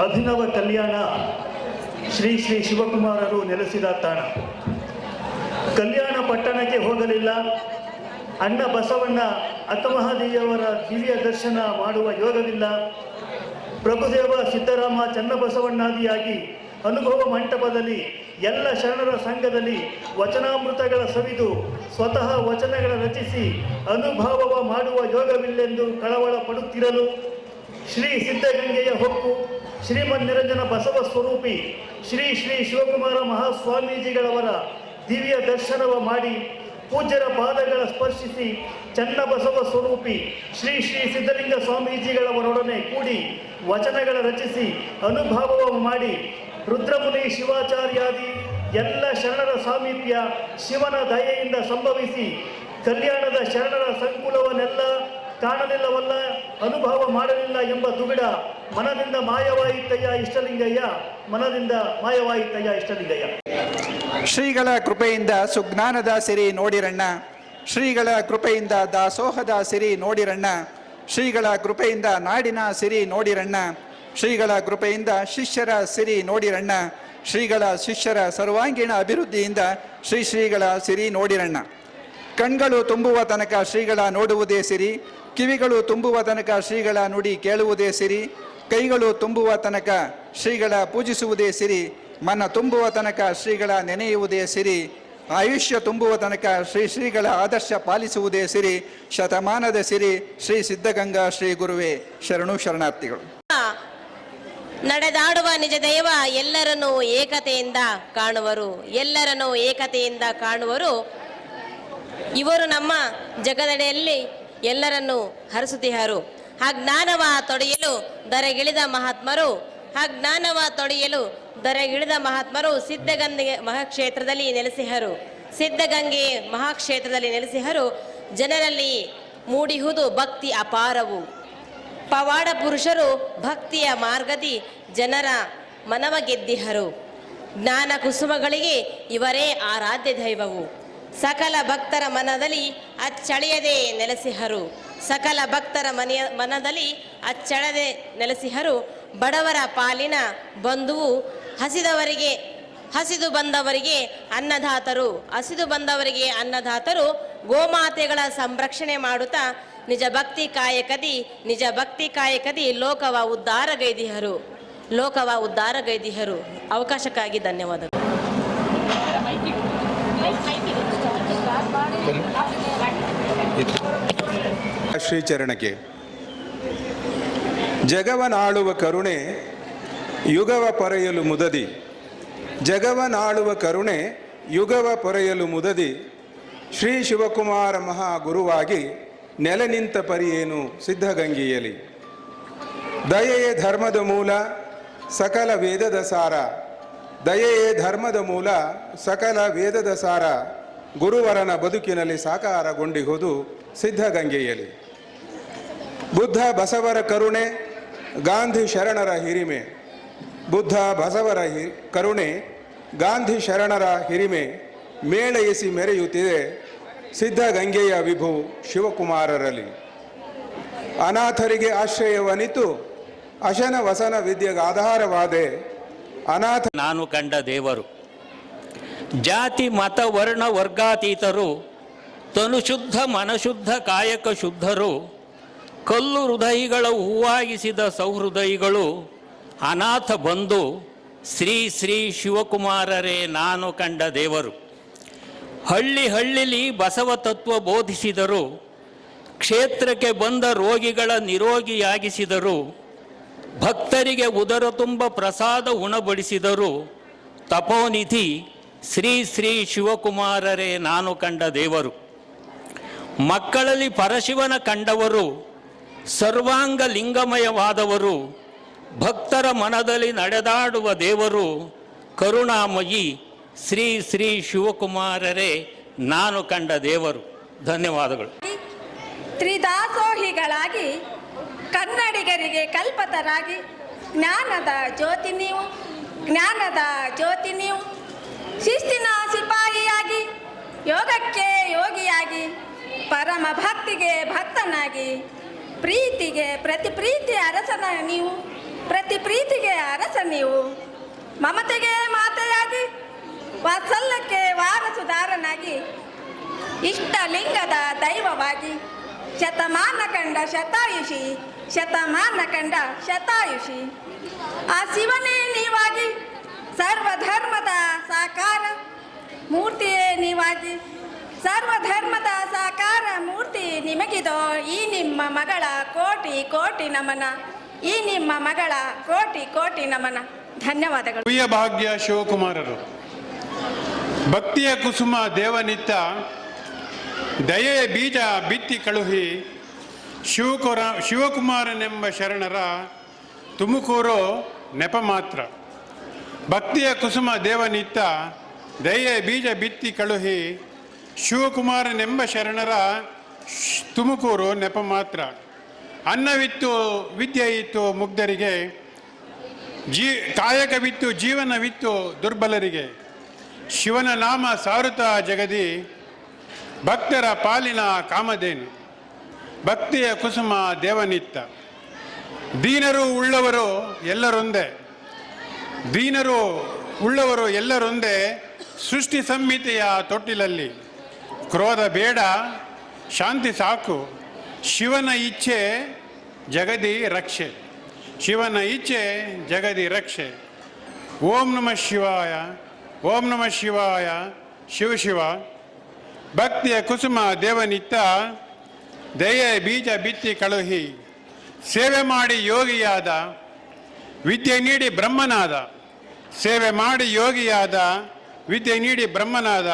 ಅಭಿನವ ಕಲ್ಯಾಣ ಶ್ರೀ ಶ್ರೀ ಶಿವಕುಮಾರರು ನೆಲೆಸಿದ ತಾಣ. ಕಲ್ಯಾಣ ಪಟ್ಟಣಕ್ಕೆ ಹೋಗಲಿಲ್ಲ. ಅಣ್ಣ ಬಸವಣ್ಣ ಅಕ್ಕಮಹಾದೇವಿಯವರ ದಿವ್ಯ ದರ್ಶನ ಮಾಡುವ ಯೋಗವಿಲ್ಲ. ಪ್ರಭುದೇವ ಸಿದ್ದರಾಮ ಚನ್ನಬಸವಣ್ಣಾದಿಯಾಗಿ ಅನುಭವ ಮಂಟಪದಲ್ಲಿ ಎಲ್ಲ ಶರಣರ ಸಂಘದಲ್ಲಿ ವಚನಾಮೃತಗಳ ಸವಿದು ಸ್ವತಃ ವಚನಗಳ ರಚಿಸಿ ಅನುಭವವ ಮಾಡುವ ಯೋಗವಿಲ್ಲೆಂದು ಕಳವಳ ಪಡುತ್ತಿರಲು ಶ್ರೀ ಸಿದ್ಧಗಂಗೆಯ ಹೊಕ್ಕು ಶ್ರೀಮನ್ ನಿರಂಜನ ಬಸವ ಸ್ವರೂಪಿ ಶ್ರೀ ಶ್ರೀ ಶಿವಕುಮಾರ ಮಹಾಸ್ವಾಮೀಜಿಗಳವರ ದಿವ್ಯ ದರ್ಶನವ ಮಾಡಿ ಪೂಜ್ಯರ ಪಾದಗಳ ಸ್ಪರ್ಶಿಸಿ ಚನ್ನಬಸವ ಸ್ವರೂಪಿ ಶ್ರೀ ಶ್ರೀ ಸಿದ್ಧಲಿಂಗ ಸ್ವಾಮೀಜಿಗಳವರೊಡನೆ ಕೂಡಿ ವಚನಗಳ ರಚಿಸಿ ಅನುಭವವ ಮಾಡಿ ರುದ್ರಮುನಿ ಶಿವಾಚಾರ್ಯಾದಿ ಎಲ್ಲ ಶರಣರ ಸಾಮೀಪ್ಯ ಶಿವನ ದಯೆಯಿಂದ ಸಂಭವಿಸಿ ಕಲ್ಯಾಣದ ಶರಣರ ಸಂಕುಲವನ್ನೆಲ್ಲ ಕಾಣಲಿಲ್ಲವಲ್ಲ, ಅನುಭವ ಮಾಡಲಿಲ್ಲ ಎಂಬ ದುಬಿಡ ಮನದಿಂದ ಮಾಯವಾಯಿತಯ್ಯ ಇಷ್ಟಲಿಂಗಯ್ಯ, ಮನದಿಂದ ಮಾಯವಾಯಿತಯ್ಯ ಇಷ್ಟಲಿಂಗಯ್ಯ. ಶ್ರೀಗಳ ಕೃಪೆಯಿಂದ ಸುಜ್ಞಾನದ ಸಿರಿ ನೋಡಿರಣ್ಣ. ಶ್ರೀಗಳ ಕೃಪೆಯಿಂದ ದಾಸೋಹದ ಸಿರಿ ನೋಡಿರಣ್ಣ. ಶ್ರೀಗಳ ಕೃಪೆಯಿಂದ ನಾಡಿನ ಸಿರಿ ನೋಡಿರಣ್ಣ. ಶ್ರೀಗಳ ಕೃಪೆಯಿಂದ ಶಿಷ್ಯರ ಸಿರಿ ನೋಡಿರಣ್ಣ. ಶ್ರೀಗಳ ಶಿಷ್ಯರ ಸರ್ವಾಂಗೀಣ ಅಭಿವೃದ್ಧಿಯಿಂದ ಶ್ರೀ ಶ್ರೀಗಳ ಸಿರಿ ನೋಡಿರಣ್ಣ. ಕಣ್ಗಳು ತುಂಬುವ ತನಕ ಶ್ರೀಗಳ ನೋಡುವುದೇ ಸಿರಿ. ಕಿವಿಗಳು ತುಂಬುವ ತನಕ ಶ್ರೀಗಳ ನುಡಿ ಕೇಳುವುದೇ ಸಿರಿ, ಕೈಗಳು ತುಂಬುವ ತನಕ ಶ್ರೀಗಳ ಪೂಜಿಸುವುದೇ ಸಿರಿ, ಮನ ತುಂಬುವ ತನಕ ಶ್ರೀಗಳ ನೆನೆಯುವುದೇ ಸಿರಿ, ಆಯುಷ್ಯ ತುಂಬುವ ತನಕ ಶ್ರೀ ಶ್ರೀಗಳ ಆದರ್ಶ ಪಾಲಿಸುವುದೇ ಸಿರಿ, ಶತಮಾನದ ಸಿರಿ ಶ್ರೀ ಸಿದ್ಧಗಂಗಾ ಶ್ರೀ ಗುರುವೇ. ಶರಣು ಶರಣಾರ್ಥಿಗಳು. ನಡೆದಾಡುವ ನಿಜ ದೈವ ಎಲ್ಲರನ್ನೂ ಏಕತೆಯಿಂದ ಕಾಣುವರು, ಎಲ್ಲರನ್ನೂ ಏಕತೆಯಿಂದ ಕಾಣುವರು. ಇವರು ನಮ್ಮ ಜಗದಡೆಯಲ್ಲಿ ಎಲ್ಲರನ್ನೂ ಹರಿಸುತ್ತಿಹರು ಆ ಜ್ಞಾನವ ತೊಡೆಯಲು ದರೆಗಿಳಿದ ಮಹಾತ್ಮರು. ಆ ಜ್ಞಾನವ ತೊಡೆಯಲು ದರೆಗಿಳಿದ ಮಹಾತ್ಮರು ಸಿದ್ಧಗಂಗೆ ಮಹಾಕ್ಷೇತ್ರದಲ್ಲಿ ನೆಲೆಸಿಹರು. ಸಿದ್ಧಗಂಗೆ ಮಹಾಕ್ಷೇತ್ರದಲ್ಲಿ ನೆಲೆಸಿಹರು. ಜನರಲ್ಲಿ ಮೂಡಿಹುದು ಭಕ್ತಿ ಅಪಾರವು. ಪವಾಡ ಪುರುಷರು ಭಕ್ತಿಯ ಮಾರ್ಗದಿ ಜನರ ಮನವ ಗೆದ್ದಿಹರು. ಜ್ಞಾನ ಕುಸುಮಗಳಿಗೆ ಇವರೇ ಆರಾಧ್ಯ ದೈವವು. ಸಕಲ ಭಕ್ತರ ಮನದಲ್ಲಿ ಅಚ್ಚಳಿಯದೆ ನೆಲೆಸಿಹರು. ಸಕಲ ಭಕ್ತರ ಮನೆಯ ಮನದಲ್ಲಿ ಅಚ್ಚಳದೆ ನೆಲೆಸಿಹರು. ಬಡವರ ಪಾಲಿನ ಬಂಧುವು ಹಸಿದವರಿಗೆ, ಹಸಿದು ಬಂದವರಿಗೆ ಅನ್ನದಾತರು. ಹಸಿದು ಬಂದವರಿಗೆ ಅನ್ನದಾತರು ಗೋಮಾತೆಗಳ ಸಂರಕ್ಷಣೆ ಮಾಡುತ್ತಾ ನಿಜ ಭಕ್ತಿ ಕಾಯಕದಿ, ನಿಜ ಭಕ್ತಿ ಕಾಯಕದಿ ಲೋಕವ ಉದ್ಧಾರಗೈದಿಹರು. ಲೋಕವ ಉದ್ಧಾರಗೈದಿಹರು. ಅವಕಾಶಕ್ಕಾಗಿ ಧನ್ಯವಾದಗಳು. ಶ್ರೀಚರಣಕ್ಕೆ. ಜಗವನಾಳುವ ಕರುಣೆ ಯುಗವ ಪೊರೆಯಲು ಮುದದಿ. ಜಗವನಾಳುವ ಕರುಣೆ ಯುಗವ ಪೊರೆಯಲು ಮುದದಿ. ಶ್ರೀ ಶಿವಕುಮಾರ ಮಹಾ ಗುರುವಾಗಿ ನೆಲೆ ನಿಂತ ಪರಿಯೇನು ಸಿದ್ಧಗಂಗೆಯಲಿ ದಯೆಯೇ ಧರ್ಮದ ಮೂಲ, ಸಕಲ ವೇದದ ಸಾರ. ದಯೆಯೇ ಧರ್ಮದ ಮೂಲ, ಸಕಲ ವೇದದ ಸಾರ. ಗುರುವರನ ಬದುಕಿನಲ್ಲಿ ಸಾಕಾರಗೊಂಡಿಹುದು ಸಿದ್ಧಗಂಗೆಯಲ್ಲಿ. ಬುದ್ಧ ಬಸವರ ಕರುಣೆ, ಗಾಂಧಿ ಶರಣರ ಹಿರಿಮೆ. ಬುದ್ಧ ಬಸವರ ಹಿ, ಕರುಣೆ, ಗಾಂಧಿ ಶರಣರ ಹಿರಿಮೆ ಮೇಳೈಸಿ ಮೆರೆಯುತ್ತಿದೆ ಸಿದ್ಧಗಂಗೆಯ ವಿಭು ಶಿವಕುಮಾರರಲ್ಲಿ. ಅನಾಥರಿಗೆ ಆಶ್ರಯವನಿತು, ಅಶನ ವಸನ ವಿದ್ಯೆಗೆ ಆಧಾರವಾದೆ ಅನಾಥ ನಾನು ಕಂಡ ದೇವರು ಜಾತಿ, ಮತ, ವರ್ಣ, ವರ್ಗಾತೀತರು ತನುಶುದ್ಧ ಮನಶುದ್ಧ, ಕಾಯಕ ಶುದ್ಧರು, ಕಲ್ಲು ಹೃದಯಿಗಳ ಹೂವಾಗಿಸಿದ ಸೌಹೃದಯಿಗಳು ಅನಾಥ ಬಂಧು ಶ್ರೀ ಶ್ರೀ ಶಿವಕುಮಾರರೇ ನಾನು ಕಂಡ ದೇವರು. ಹಳ್ಳಿ ಹಳ್ಳಿಲಿ ಬಸವ ತತ್ವ ಬೋಧಿಸಿದರು. ಕ್ಷೇತ್ರಕ್ಕೆ ಬಂದ ರೋಗಿಗಳ ನಿರೋಗಿಯಾಗಿಸಿದರು. ಭಕ್ತರಿಗೆ ಉದರ ತುಂಬ ಪ್ರಸಾದ ಉಣಬಡಿಸಿದರು. ತಪೋನಿಧಿ ಶ್ರೀ ಶ್ರೀ ಶಿವಕುಮಾರರೇ, ನಾನು ಕಂಡ ದೇವರು. ಮಕ್ಕಳಲ್ಲಿ ಪರಶಿವನ ಕಂಡವರು, ಸರ್ವಾಂಗ ಲಿಂಗಮಯವಾದವರು, ಭಕ್ತರ ಮನದಲ್ಲಿ ನಡೆದಾಡುವ ದೇವರು ಕರುಣಾಮಯಿ ಶ್ರೀ ಶ್ರೀ ಶಿವಕುಮಾರರೇ, ನಾನು ಕಂಡ ದೇವರು. ಧನ್ಯವಾದಗಳು. ತ್ರಿದಾಸೋಹಿಗಳಾಗಿ, ಕನ್ನಡಿಗರಿಗೆ ಕಲ್ಪತರಾಗಿ, ಜ್ಞಾನದ ಜ್ಯೋತಿ ನೀವು, ಜ್ಞಾನದ ಜ್ಯೋತಿ ನೀವು ಶಿಸ್ತಿನ ಸಿಪಾಯಿಯಾಗಿ, ಯೋಗಕ್ಕೆ ಯೋಗಿಯಾಗಿ, ಪರಮ ಭಕ್ತಿಗೆ ಭಕ್ತನಾಗಿ, ಪ್ರೀತಿಗೆ ಪ್ರತಿ ಪ್ರೀತಿ ಅರಸನ ನೀವು, ಪ್ರತಿ ಪ್ರೀತಿಗೆ ಅರಸ ನೀವು. ಮಮತೆಗೆ ಮಾತೆಯಾಗಿ, ವಾತ್ಸಲ್ಯಕ್ಕೆ ವಾರಸುದಾರನಾಗಿ, ಇಷ್ಟಲಿಂಗದ ದೈವವಾಗಿ ಶತಮಾನ ಕಂಡ ಶತಾಯುಷಿ ಶತಮಾನ ಕಂಡ ಶತಾಯುಷಿ. ಆ ಶಿವನೇ ನೀವಾಗಿ ಸರ್ವಧರ್ಮದ ಸಾಕಾರ ಮೂರ್ತಿಯೇ ನೀವಾಗಿ ಸರ್ವಧರ್ಮದ ಸಾಕಾರ ಮೂರ್ತಿ ನಿಮಗಿದೋ ಈ ನಿಮ್ಮ ಮಗಳ ಕೋಟಿ ಕೋಟಿ ನಮನ. ಈ ನಿಮ್ಮ ಮಗಳ ಕೋಟಿ ಕೋಟಿ ನಮನ. ಧನ್ಯವಾದಗಳು. ಪ್ರಿಯ ಭಾಗ್ಯ ಶಿವಕುಮಾರರು. ಭಕ್ತಿಯ ಕುಸುಮ ದೇವನಿತ್ತ ದಯೆಯ ಬೀಜ ಬಿತ್ತಿ ಕಳುಹಿ, ಶಿವಕುರ ಶಿವಕುಮಾರನೆಂಬ ಶರಣರ ತುಮಕೂರು ನೆಪ ಮಾತ್ರ. ಭಕ್ತಿಯ ಕುಸುಮ ದೇವನಿತ್ತ, ದಯ್ಯ ಬೀಜ ಬಿತ್ತಿ ಕಳುಹಿ, ಶಿವಕುಮಾರನೆಂಬ ಶರಣರ ತುಮಕೂರು ನೆಪ ಮಾತ್ರ. ಅನ್ನವಿತ್ತು, ವಿದ್ಯೆಯಿತ್ತು ಮುಗ್ಧರಿಗೆ, ಜೀ, ಕಾಯಕವಿತ್ತು, ಜೀವನವಿತ್ತು ದುರ್ಬಲರಿಗೆ. ಶಿವನ ನಾಮ ಸಾರುತ ಜಗದಿ, ಭಕ್ತರ ಪಾಲಿನ ಕಾಮಧೇನು. ಭಕ್ತಿಯ ಕುಸುಮ ದೇವನಿತ್ತ. ದೀನರು ಉಳ್ಳವರು ಎಲ್ಲರೊಂದೇ. ದೀನರು ಉಳ್ಳವರು ಎಲ್ಲರೊಂದೇ ಸೃಷ್ಟಿ ಸಂಹಿತೆಯ ತೊಟ್ಟಿಲಲ್ಲಿ. ಕ್ರೋಧ ಬೇಡ, ಶಾಂತಿ ಸಾಕು, ಶಿವನ ಇಚ್ಛೆ ಜಗದಿ ರಕ್ಷೆ. ಶಿವನ ಇಚ್ಛೆ ಜಗದಿ ರಕ್ಷೆ. ಓಂ ನಮಃ ಶಿವಾಯ, ಓಂ ನಮಃ ಶಿವಾಯ, ಶಿವ ಶಿವ. ಭಕ್ತಿಯ ಕುಸುಮ ದೇವನಿತ್ತ, ದಯ ಬೀಜ ಬಿತ್ತಿ ಕಳುಹಿ. ಸೇವೆ ಮಾಡಿ ಯೋಗಿಯಾದ, ವಿದ್ಯೆ ನೀಡಿ ಬ್ರಹ್ಮನಾದ. ಸೇವೆ ಮಾಡಿ ಯೋಗಿಯಾದ ವಿದ್ಯೆ ನೀಡಿ ಬ್ರಹ್ಮನಾದ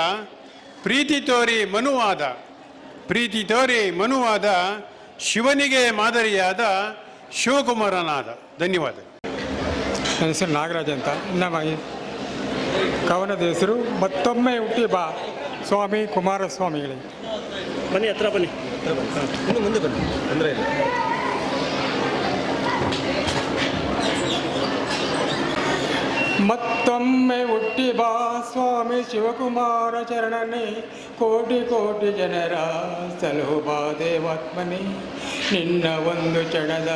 ಪ್ರೀತಿ ತೋರಿ ಮನುವಾದ. ಪ್ರೀತಿ ತೋರಿ ಮನುವಾದ ಶಿವನಿಗೆ ಮಾದರಿಯಾದ ಶಿವಕುಮಾರನಾದ. ಧನ್ಯವಾದ ನನ್ನ ಹೆಸರು ನಾಗರಾಜ್ ಅಂತ. ನಮ್ಮ ಕವನದ ಹೆಸರು ಮತ್ತೊಮ್ಮೆ ಹುಟ್ಟಿ ಬಾ ಸ್ವಾಮಿ ಕುಮಾರಸ್ವಾಮಿಗಳಿಗೆ ಬನ್ನಿ ಹತ್ರ ಬನ್ನಿ. ಮುಂದೆ ಬನ್ನಿ. ತೊಂದರೆ ಇಲ್ಲ. ಮತ್ತೊಮ್ಮೆ ಹುಟ್ಟಿ ಬಾ ಸ್ವಾಮಿ ಶಿವಕುಮಾರ ಚರಣನೇ ಕೋಟಿ ಕೋಟಿ ಜನರ ಸಲೋಬಾ ದೇವಾತ್ಮನೆ. ನಿನ್ನ ಒಂದು ಚಣದ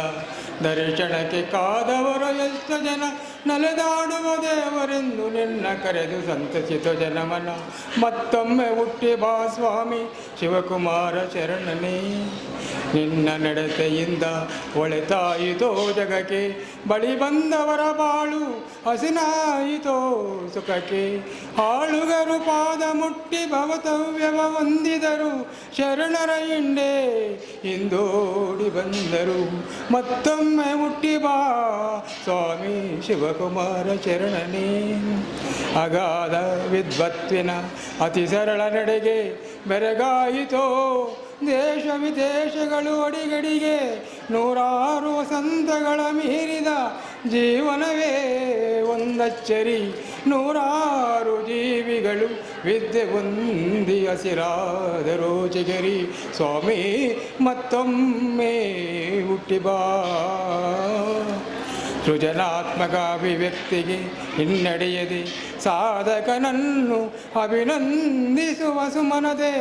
ದರ್ಶನಕ್ಕೆ ಕಾದವರ ಎಷ್ಟು ಜನ ನಲೆದಾಡುವ ದೇವರೆಂದು ನಿನ್ನ ಕರೆದು ಸಂತಸಿತ ಜನಮನ. ಮತ್ತೊಮ್ಮೆ ಹುಟ್ಟಿ ಬಾ ಸ್ವಾಮಿ, ಶಿವಕುಮಾರ ಶರಣನೇ. ನಿನ್ನ ನಡತೆಯಿಂದ ಒಳೆತಾಯಿತೋ ಜಗಕ್ಕೆ, ಬಳಿ ಬಂದವರ ಬಾಳು ಹಸಿನಾಯಿತೋ ಸುಖಕ್ಕೆ. ಆಳುಗರು ಪಾದ ಮುಟ್ಟಿ ಭವತವ್ಯವ ಹೊಂದಿದರು, ಶರಣರ ಹಿಂಡೆ ಹಿಂದೋಡಿ ಬಂದರು. ಮತ್ತೊಮ್ಮೆ ಹುಟ್ಟಿ ಬಾ ಸ್ವಾಮಿ ಶಿವಕುಮಾರ ಶರಣನೇ ಅಗಾಧ ವಿದ್ವತ್ವಿನ ಅತಿ ಸರಳ ನಡೆಗೆ ಬೆರಗಾಯಿತೋ. ದೇಶ ವಿದೇಶಗಳು ಅಡಿಗಡಿಗೆ ನೂರಾರು ವಸಂತಗಳ ಮೀರಿದ ಜೀವನವೇ ಒಂದಚ್ಚರಿ. ನೂರಾರು ಜೀವಿಗಳು ವಿದ್ಯೆ ಹೊಂದಿ ಹಸಿರಾದ ರೋಚಗರಿ ಸ್ವಾಮಿ ಮತ್ತೊಮ್ಮೆ ಹುಟ್ಟಿ ಬಾ ಸೃಜನಾತ್ಮಕ ಅಭಿವ್ಯಕ್ತಿಗೆ ಹಿನ್ನಡೆಯದೆ ಸಾಧಕನನ್ನು ಅಭಿನಂದಿಸುವ ಸುಮನದೆ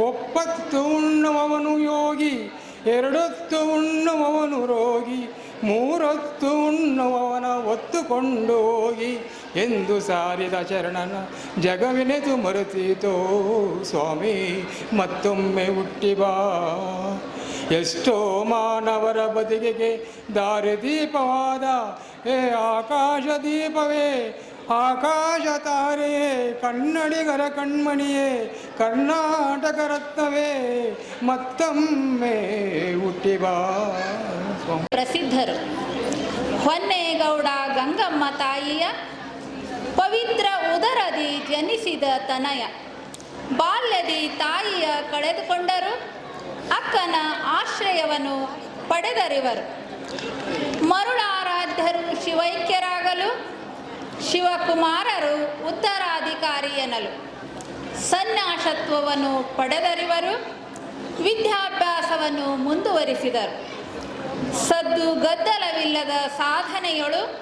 ಒಪ್ಪತ್ತು ಉಣ್ಣುವವನು ಯೋಗಿ, ಎರಡೊತ್ತು ಉಣ್ಣುವವನು ರೋಗಿ, ಮೂರೊತ್ತು ಉಣ್ಣುವವನ ಒತ್ತುಕೊಂಡು ಹೋಗಿ. ಎಂದು ಸಾರಿದ ಶರಣನ ಜಗವಿನೆದು ಮರುತೀತೋ, ಸ್ವಾಮಿ ಮತ್ತೊಮ್ಮೆ ಹುಟ್ಟಿ ಬಾ. ಎಷ್ಟೋ ಮಾನವರ ಬದುಕಿಗೆ ದಾರಿದೀಪವಾದ ಏ ಆಕಾಶ ದೀಪವೇ, ಆಕಾಶ ತಾರೆಯೇ, ಕನ್ನಡಿಗರ ಕಣ್ಮಣಿಯೇ, ಕರ್ನಾಟಕ ರತ್ನವೇ, ಮತ್ತೊಮ್ಮೆ ಹುಟ್ಟಿ ಬಾ ಪ್ರಸಿದ್ಧರು ಹೊನ್ನೇಗೌಡ, ಗಂಗಮ್ಮ ತಾಯಿಯ ಪವಿತ್ರ ಉದರದಿ ಜನಿಸಿದ ತನಯ. ಬಾಲ್ಯದಿ ತಾಯಿಯ ಕಳೆದುಕೊಂಡರು ಅಕ್ಕನ ಆಶ್ರಯವನ್ನು ಪಡೆದರಿವರು. ಮರುಳಾರಾಧ್ಯರು ಶಿವೈಕ್ಯರಾಗಲು, ಶಿವಕುಮಾರರು ಉತ್ತರಾಧಿಕಾರಿ ಎನ್ನಲು. ಸನ್ಯಾಸತ್ವವನ್ನು ಪಡೆದರಿವರು, ವಿದ್ಯಾಭ್ಯಾಸವನ್ನು ಮುಂದುವರಿಸಿದರು. ಸದ್ದು ಗದ್ದಲವಿಲ್ಲದ ಸಾಧನೆಯೊಳು,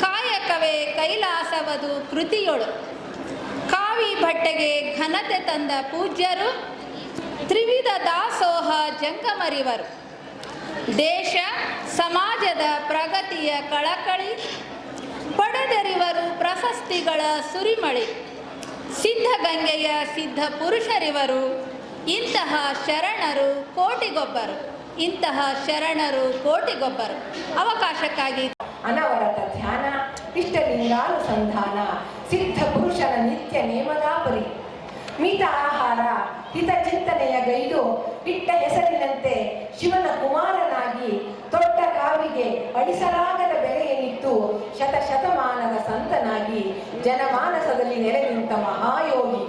ಕಾಯಕವೇ ಕೈಲಾಸವದು ಕೃತಿಯೊಳು. ಕಾವಿ ಬಟ್ಟೆಗೆ ಘನತೆ ತಂದ ಪೂಜ್ಯರು ತ್ರಿವಿಧ ದಾಸೋಹ ಜಂಗಮರಿವರು. ದೇಶ, ಸಮಾಜದ ಪ್ರಗತಿಯ ಕಳಕಳಿ, ಪಡೆದರಿವರು ಪ್ರಶಸ್ತಿಗಳ ಸುರಿಮಳೆ. ಸಿದ್ಧಗಂಗೆಯ ಸಿದ್ಧ ಪುರುಷರಿವರು, ಇಂತಹ ಶರಣರು ಕೋಟಿಗೊಬ್ಬರು. ಇಂತಹ ಶರಣರು ಕೋಟಿಗೊಬ್ಬರು. ಅವಕಾಶಕ್ಕಾಗಿ ಅನವರತ ಧ್ಯಾನ, ಇಷ್ಟಲಿಂಗಾನುಸಂಧಾನ, ಸಿದ್ಧ ಪುರುಷರ ನಿತ್ಯ ನೇಮದಾಪರಿ. ಮಿತ ಆಹಾರ ಹಿತ ಗೈಡು ಬಿಟ್ಟ ಹೆಸರಿನಂತೆ ಶಿವನ ಕುಮಾರನಾಗಿ ತೊಟ್ಟ ಕಾವಿಗೆ ಅಳಿಸಲಾಗದ ಬೆಲೆಯನ್ನಿತ್ತು ಶತ ಶತಮಾನದ ಸಂತನಾಗಿ ಜನಮಾನಸದಲ್ಲಿ ನೆಲೆ ನಿಂತ ಮಹಾಯೋಗಿ.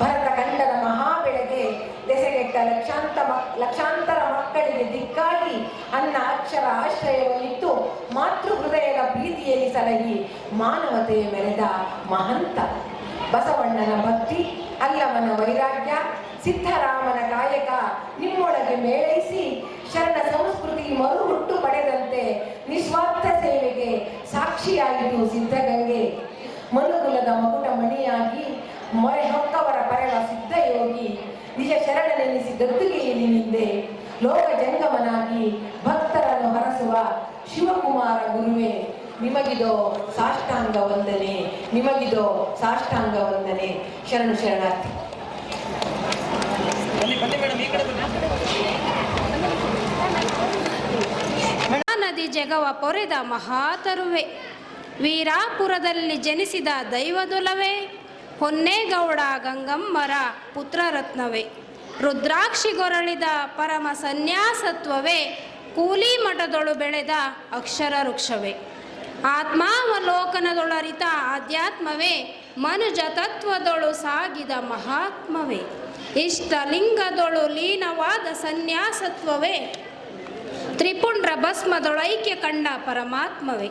ಭರತ ಖಂಡದ ಮಹಾಬೆಳೆಗೆ ದೆಸೆಗೆಟ್ಟ ಲಕ್ಷಾಂತ ಲಕ್ಷಾಂತರ ಮಕ್ಕಳಿಗೆ ದಿಕ್ಕಾಗಿ ಅನ್ನ, ಅಕ್ಷರ ಆಶ್ರಯವನ್ನಿತ್ತು ಮಾತೃ ಹೃದಯದ ಪ್ರೀತಿಯಲ್ಲಿ ಸಲಹಿ ಮಾನವತೆಯ ಮೆರೆದ ಮಹಂತ. ಬಸವಣ್ಣನ ಭಕ್ತಿ, ಅಲ್ಲವನ ವೈರಾಗ್ಯ ಸಿದ್ಧರಾಮನ ಕಾಯಕ ನಿಮ್ಮೊಳಗೆ ಮೇಳೈಸಿ ಶರಣ ಸಂಸ್ಕೃತಿ ಮರುಹುಟ್ಟು ಪಡೆದಂತೆ ನಿಸ್ವಾರ್ಥ ಸೇವೆಗೆ ಸಾಕ್ಷಿಯಾಗಿದ್ದು ಸಿದ್ಧಗಂಗೆ. ಮನುಗುಲದ ಮಕುಟ ಮಣಿಯಾಗಿ ಮೊರೆ ಹೊಕ್ಕವರ ಸಿದ್ಧ ಸಿದ್ಧಯೋಗಿ ನಿಜ ಶರಣನೆನಿಸಿ ಗದ್ದುಗೆಯಲ್ಲಿ ನಿಂದೆ. ಲೋಕ ಜಂಗಮನಾಗಿ ಭಕ್ತರನ್ನು ಹರಸುವ ಶಿವಕುಮಾರ ಗುರುವೇ, ನಿಮಗಿದೋ ಸಾಷ್ಟಾಂಗ ವಂದನೆ, ನಿಮಗಿದೋ ಸಾಷ್ಟಾಂಗ ವಂದನೆ. ಶರಣು ಶರಣಾರ್ಥಿ. ನದಿ ಜಗವ ಪೊರೆದ ಮಹಾತರುವೆ. ವೀರಾಪುರದಲ್ಲಿ ಜನಿಸಿದ ದೈವದುಲವೆ. ಹೊನ್ನೇಗೌಡ ಗಂಗಮ್ಮರ ಪುತ್ರರತ್ನವೇ. ರುದ್ರಾಕ್ಷಿಗೊರಳಿದ ಪರಮ ಸನ್ಯಾಸತ್ವವೇ. ಕೂಲಿ ಮಠದೊಳು ಬೆಳೆದ ಅಕ್ಷರ ವೃಕ್ಷವೇ. ಆತ್ಮಾವಲೋಕನದೊಳರಿತ ಆಧ್ಯಾತ್ಮವೇ. ಮನುಜ ತತ್ವದೊಳು ಸಾಗಿದ ಮಹಾತ್ಮವೇ. ಇಷ್ಟಲಿಂಗದೊಳು ಲೀನವಾದ ಸನ್ಯಾಸತ್ವವೇ. ತ್ರಿಪುಂಡ್ರ ಭಸ್ಮದೊಳೈಕ್ಯ ಕಂಡ ಪರಮಾತ್ಮವೇ.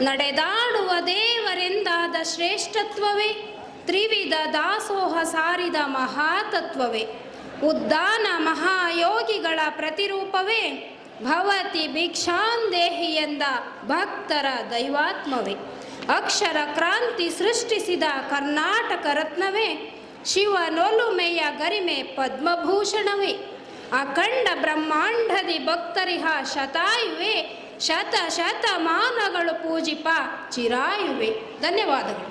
ನಡೆದಾಡುವ ದೇವರೆಂದಾದ ಶ್ರೇಷ್ಠತ್ವವೇ. ತ್ರಿವಿಧ ದಾಸೋಹ ಸಾರಿದ ಮಹಾತತ್ವವೇ. ಉದ್ದಾನ ಮಹಾಯೋಗಿಗಳ ಪ್ರತಿರೂಪವೇ. ಭವತಿ ಭಿಕ್ಷಾಂದೇಹಿ ಎಂದ ಭಕ್ತರ ದೈವಾತ್ಮವೇ. ಅಕ್ಷರ ಕ್ರಾಂತಿ ಸೃಷ್ಟಿಸಿದ ಕರ್ನಾಟಕ ರತ್ನವೇ. ಶಿವನೊಲುಮೆಯ ಗರಿಮೆ ಪದ್ಮಭೂಷಣವೇ. ಅಖಂಡ ಬ್ರಹ್ಮಾಂಡದಿ ಭಕ್ತರಿಹ ಶತಾಯುವೆ. ಶತ ಶತಮಾನಗಳು ಪೂಜಿಪ ಚಿರಾಯುವೆ. ಧನ್ಯವಾದಗಳು.